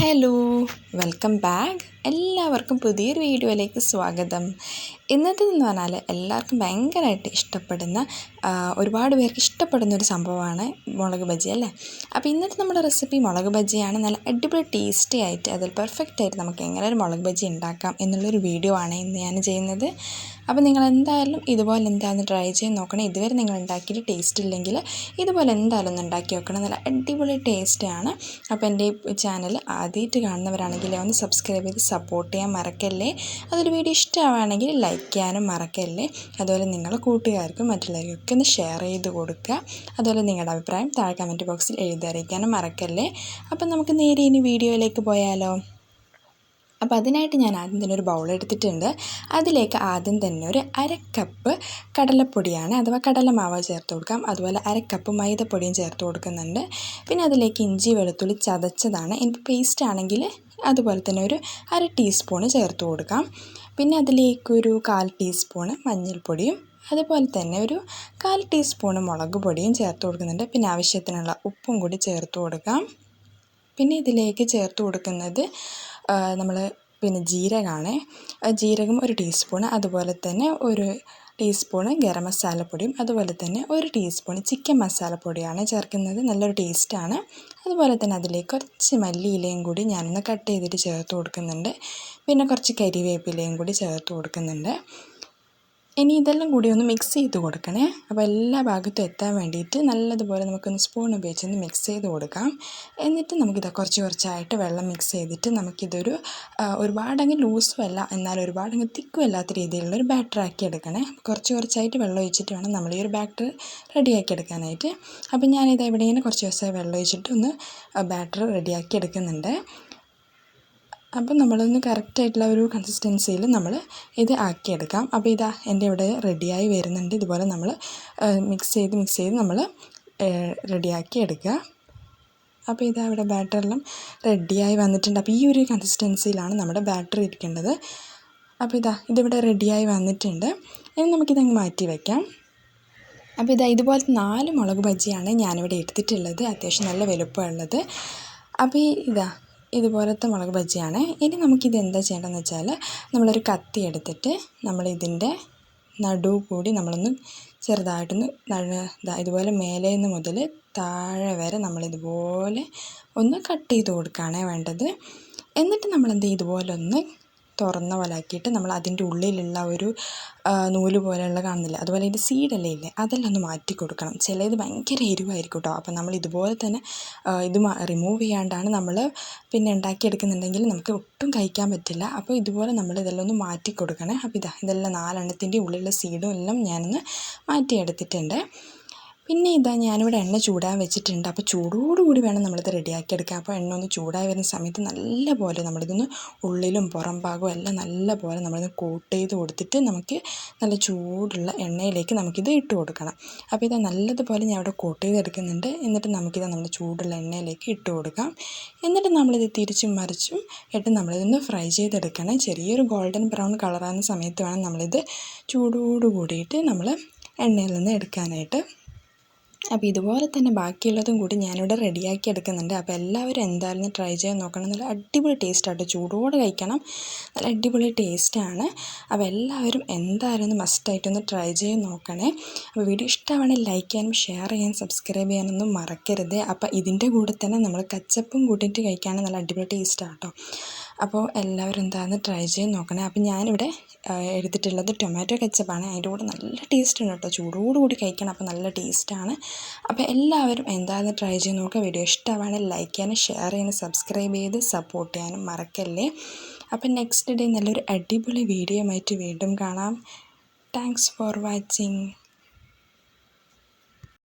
Hello. Welcome back. എല്ലാവർക്കും പുതിയൊരു വീഡിയോയിലേക്ക് സ്വാഗതം. ഇന്നത്തേതെന്ന് പറഞ്ഞാൽ എല്ലാവർക്കും ഭയങ്കരമായിട്ട് ഇഷ്ടപ്പെടുന്ന ഒരുപാട് പേർക്ക് ഇഷ്ടപ്പെടുന്ന ഒരു സംഭവമാണ് മുളക് ബജി അല്ലേ? അപ്പോൾ ഇന്നത്തെ നമ്മുടെ റെസിപ്പി മുളക് ബജിയാണ് നല്ല അടിപൊളി ടേസ്റ്റി ആയിട്ട് അതിൽ പെർഫെക്റ്റ് ആയിട്ട് നമുക്ക് എങ്ങനെ ഒരു മുളക് ബജി ഉണ്ടാക്കാം എന്നുള്ളൊരു വീഡിയോ ആണ് ഇന്ന് ഞാൻ ചെയ്യുന്നത്. അപ്പോൾ നിങ്ങൾ എന്തായാലും ഇതുപോലെ എന്താണെന്ന് ട്രൈ ചെയ്ത് നോക്കണം. ഇതുവരെ നിങ്ങൾ ഉണ്ടാക്കിയിട്ട് ടേസ്റ്റ് ഇല്ലെങ്കിൽ ഇതുപോലെ എന്തായാലും ഒന്ന് ഉണ്ടാക്കി നോക്കണം. നല്ല അടിപൊളി ടേസ്റ്റാണ് അപ്പോൾ എന്റെ ചാനൽ ആദ്യമായിട്ട് കാണുന്നവരാണെങ്കിൽ ഒന്ന് സബ്സ്ക്രൈബ് ചെയ്ത് സപ്പോർട്ട് ചെയ്യാൻ മറക്കല്ലേ? അതൊരു വീഡിയോ ഇഷ്ടമാണെങ്കിൽ ലൈക്ക് ചെയ്യാനും മറക്കല്ലേ? അതുപോലെ നിങ്ങളുടെ കൂട്ടുകാർക്കും മറ്റുള്ളവർക്കൊക്കെ ഒന്ന് ഷെയർ ചെയ്ത് കൊടുക്കുക. അതുപോലെ നിങ്ങളുടെ അഭിപ്രായം താഴെ കമന്റ് ബോക്സിൽ എഴുതിയറിയിക്കാനും മറക്കല്ലേ? അപ്പം നമുക്ക് നേരെ ഇനി വീഡിയോയിലേക്ക് പോയാലോ? അപ്പോൾ അതിനായിട്ട് ഞാൻ ആദ്യം തന്നെ ഒരു ബൗൾ എടുത്തിട്ടുണ്ട്. അതിലേക്ക് ആദ്യം തന്നെ ഒരു അര കപ്പ് കടലപ്പൊടിയാണ് അഥവാ കടലമാവ് ചേർത്ത് കൊടുക്കാം. അതുപോലെ അര കപ്പ് മൈദപ്പൊടിയും ചേർത്ത് കൊടുക്കുന്നുണ്ട്. പിന്നെ അതിലേക്ക് ഇഞ്ചി വെളുത്തുള്ളി ചതച്ചതാണ്. എനിക്ക് പേസ്റ്റ് ആണെങ്കിൽ അതുപോലെ തന്നെ ഒരു അര ടീസ്പൂണ് ചേർത്ത് കൊടുക്കാം. പിന്നെ അതിലേക്കൊരു കാൽ ടീസ്പൂണ് മഞ്ഞൾപ്പൊടിയും അതുപോലെ തന്നെ ഒരു കാൽ ടീസ്പൂണ് മുളക് പൊടിയും ചേർത്ത് കൊടുക്കുന്നുണ്ട്. പിന്നെ ആവശ്യത്തിനുള്ള ഉപ്പും കൂടി ചേർത്ത് കൊടുക്കാം. പിന്നെ ഇതിലേക്ക് ചേർത്ത് കൊടുക്കുന്നത് നമ്മൾ പിന്നെ ജീരകമാണ് ജീരകം ഒരു ടീസ്പൂണ് അതുപോലെ തന്നെ ഒരു ടീസ്പൂണ് ഗരം മസാലപ്പൊടിയും അതുപോലെ തന്നെ ഒരു ടീസ്പൂൺ ചിക്കൻ മസാലപ്പൊടിയാണ് ചേർക്കുന്നത്. നല്ലൊരു ടേസ്റ്റാണ് അതുപോലെ തന്നെ അതിലേക്ക് കുറച്ച് മല്ലിയിലയും കൂടി ഞാനൊന്ന് കട്ട് ചെയ്തിട്ട് ചേർത്ത് കൊടുക്കുന്നുണ്ട്. പിന്നെ കുറച്ച് കരിവേപ്പിലയും കൂടി ചേർത്ത് കൊടുക്കുന്നുണ്ട്. ഇനി ഇതെല്ലാം കൂടി ഒന്ന് മിക്സ് ചെയ്ത് കൊടുക്കണേ. അപ്പോൾ എല്ലാ ഭാഗത്തും എത്താൻ വേണ്ടിയിട്ട് നല്ലതുപോലെ നമുക്കൊന്ന് സ്പൂൺ ഉപയോഗിച്ച് ഒന്ന് മിക്സ് ചെയ്ത് കൊടുക്കാം. എന്നിട്ട് നമുക്കിത് കുറച്ച് കുറച്ചായിട്ട് വെള്ളം മിക്സ് ചെയ്തിട്ട് നമുക്കിതൊരു ഒരുപാടങ്ങ് ലൂസും അല്ല എന്നാൽ ഒരുപാടങ്ങ് തിക്കും അല്ലാത്ത രീതിയിലുള്ള ഒരു ബാറ്റർ ആക്കി എടുക്കണേ. കുറച്ച് കുറച്ചായിട്ട് വെള്ളം ഒഴിച്ചിട്ട് വേണം നമ്മൾ ഈ ഒരു ബാറ്റർ റെഡിയാക്കി എടുക്കാനായിട്ട്. അപ്പോൾ ഞാനിത് ഇവിടെ കുറച്ച് ദിവസമായി വെള്ളം ഒഴിച്ചിട്ട് ഒന്ന് ബാറ്റർ റെഡിയാക്കി എടുക്കുന്നുണ്ട്. അപ്പം നമ്മളൊന്ന് കറക്റ്റായിട്ടുള്ള ഒരു കൺസിസ്റ്റൻസിയിൽ നമ്മൾ ഇത് ആക്കിയെടുക്കാം. അപ്പോൾ ഇതാ എന്റെ ഇവിടെ റെഡിയായി വരുന്നുണ്ട്. ഇതുപോലെ നമ്മൾ മിക്സ് ചെയ്ത് മിക്സ് ചെയ്ത് നമ്മൾ റെഡിയാക്കി എടുക്കുക. അപ്പോൾ ഇതാ ഇവിടെ ബാറ്ററെല്ലാം റെഡിയായി വന്നിട്ടുണ്ട്. അപ്പോൾ ഈ ഒരു കൺസിസ്റ്റൻസിയിലാണ് നമ്മുടെ ബാറ്റർ ഇരിക്കേണ്ടത്. അപ്പോൾ ഇതാ ഇതിവിടെ റെഡിയായി വന്നിട്ടുണ്ട്. ഇനി നമുക്കിതങ്ങ് മാറ്റി വയ്ക്കാം അപ്പോൾ ഇതാ ഇതുപോലെ നാല് മുളക് ബജിയാണ് ഞാനിവിടെ എടുത്തിട്ടുള്ളത്. അത്യാവശ്യം നല്ല വലുപ്പമുള്ളത്. അപ്പോൾ ഇതാ ഇതുപോലത്തെ മുളക് ബജ്ജിയാണ് ഇനി നമുക്കിത് എന്താ ചെയ്യേണ്ടതെന്ന് വെച്ചാൽ നമ്മളൊരു കത്തി എടുത്തിട്ട് നമ്മളിതിന്റെ നടു കൂടി നമ്മളൊന്ന് ചെറുതായിട്ടൊന്ന് ഇതുപോലെ മേലെ നിന്ന് മുതൽ താഴെ വരെ നമ്മളിതുപോലെ ഒന്ന് കട്ട് ചെയ്ത് കൊടുക്കുകയാണ് വേണ്ടത്. എന്നിട്ട് നമ്മളെന്ത് ഇതുപോലെ ഒന്ന് തുറന്ന പോലെ ആക്കിയിട്ട് നമ്മൾ അതിന്റെ ഉള്ളിലുള്ള ഒരു നൂൽ പോലെയുള്ള കാണുന്നില്ല? അതുപോലെ അതിന്റെ സീഡല്ലേ ഇല്ലേ? അതെല്ലാം ഒന്ന് മാറ്റി കൊടുക്കണം. ചിലത് ഭയങ്കര എരിവായിരിക്കും കേട്ടോ അപ്പം നമ്മൾ ഇതുപോലെ തന്നെ ഇത് റിമൂവ് ചെയ്യാണ്ടാണ് നമ്മൾ പിന്നെ ഉണ്ടാക്കിയെടുക്കുന്നുണ്ടെങ്കിൽ നമുക്ക് ഒട്ടും കഴിക്കാൻ പറ്റില്ല. അപ്പോൾ ഇതുപോലെ നമ്മൾ ഇതെല്ലാം ഒന്ന് മാറ്റി കൊടുക്കണേ. അപ്പോൾ ഇതാ ഇതെല്ലാം നാലെണ്ണത്തിന്റെ ഉള്ളിലുള്ള സീഡും എല്ലാം ഞാനൊന്ന് മാറ്റിയെടുത്തിട്ടുണ്ട്. പിന്നെ ഇതാ ഞാനിവിടെ എണ്ണ ചൂടാൻ വെച്ചിട്ടുണ്ട്. അപ്പോൾ ചൂടോടുകൂടി വേണം നമ്മളിത് റെഡിയാക്കി എടുക്കാൻ. അപ്പോൾ എണ്ണ ഒന്ന് ചൂടായി വരുന്ന സമയത്ത് നല്ല പോലെ നമ്മളിതൊന്ന് ഉള്ളിലും പുറം ഭാഗവും എല്ലാം നല്ല പോലെ നമ്മളിത് കോട്ട് ചെയ്ത് കൊടുത്തിട്ട് നമുക്ക് നല്ല ചൂടുള്ള എണ്ണയിലേക്ക് നമുക്കിത് ഇട്ട് കൊടുക്കണം. അപ്പോൾ ഇതാ നല്ലതുപോലെ ഞാൻ ഇവിടെ കോട്ട് ചെയ്തെടുക്കുന്നുണ്ട് എന്നിട്ട് നമുക്കിത് നമ്മൾ ചൂടുള്ള എണ്ണയിലേക്ക് ഇട്ട് കൊടുക്കാം. എന്നിട്ട് നമ്മളിത് തിരിച്ചും മറിച്ചും ഇട്ട് നമ്മളിതൊന്ന് ഫ്രൈ ചെയ്തെടുക്കണം. ചെറിയൊരു ഗോൾഡൻ ബ്രൗൺ കളറാകുന്ന സമയത്ത് വേണം നമ്മളിത് ചൂടോടുകൂടിയിട്ട് നമ്മൾ എണ്ണയിൽ നിന്ന് എടുക്കാനായിട്ട്. അപ്പോൾ ഇതുപോലെ തന്നെ ബാക്കിയുള്ളതും കൂടി ഞാനിവിടെ റെഡിയാക്കി എടുക്കുന്നുണ്ട്. അപ്പോൾ എല്ലാവരും എന്തായാലും ട്രൈ ചെയ്ത് നോക്കണം. നല്ല അടിപൊളി ടേസ്റ്റായിട്ട് ചൂടോടെ കഴിക്കണം. നല്ല അടിപൊളി ടേസ്റ്റാണ് അപ്പോൾ എല്ലാവരും എന്തായാലും ഒന്ന് മസ്റ്റായിട്ടൊന്ന് ട്രൈ ചെയ്ത് നോക്കണേ. അപ്പോൾ വീഡിയോ ഇഷ്ടമാണെങ്കിൽ ലൈക്ക് ചെയ്യാനും ഷെയർ ചെയ്യാനും സബ്സ്ക്രൈബ് ചെയ്യാനൊന്നും മറക്കരുത്. അപ്പോൾ ഇതിന്റെ കൂടെ തന്നെ നമ്മൾ കച്ചപ്പും കൂട്ടിയിട്ട് കഴിക്കാനും നല്ല അടിപൊളി ടേസ്റ്റാണ് കേട്ടോ അപ്പോൾ എല്ലാവരും എന്താണെന്ന് ട്രൈ ചെയ്ത് നോക്കണേ. അപ്പോൾ ഞാനിവിടെ എടുത്തിട്ടുള്ളത് ടൊമാറ്റോ കച്ചപ്പാണ് അതിന്റെ കൂടെ നല്ല ടേസ്റ്റ് ഉണ്ട് കേട്ടോ. ചൂടോടുകൂടി കഴിക്കണം. അപ്പോൾ നല്ല ടേസ്റ്റാണ് അപ്പോൾ എല്ലാവരും എന്തായാലും ട്രൈ ചെയ്ത് നോക്കുക വീഡിയോ ഇഷ്ടമാണെങ്കിൽ ലൈക്ക് ചെയ്യാനും ഷെയർ ചെയ്യാനും സബ്സ്ക്രൈബ് ചെയ്ത് സപ്പോർട്ട് ചെയ്യാനും മറക്കല്ലേ. അപ്പോൾ നെക്സ്റ്റ് ഡേ നല്ലൊരു അടിപൊളി വീഡിയോ ആയിട്ട് വീണ്ടും കാണാം. Thanks for watching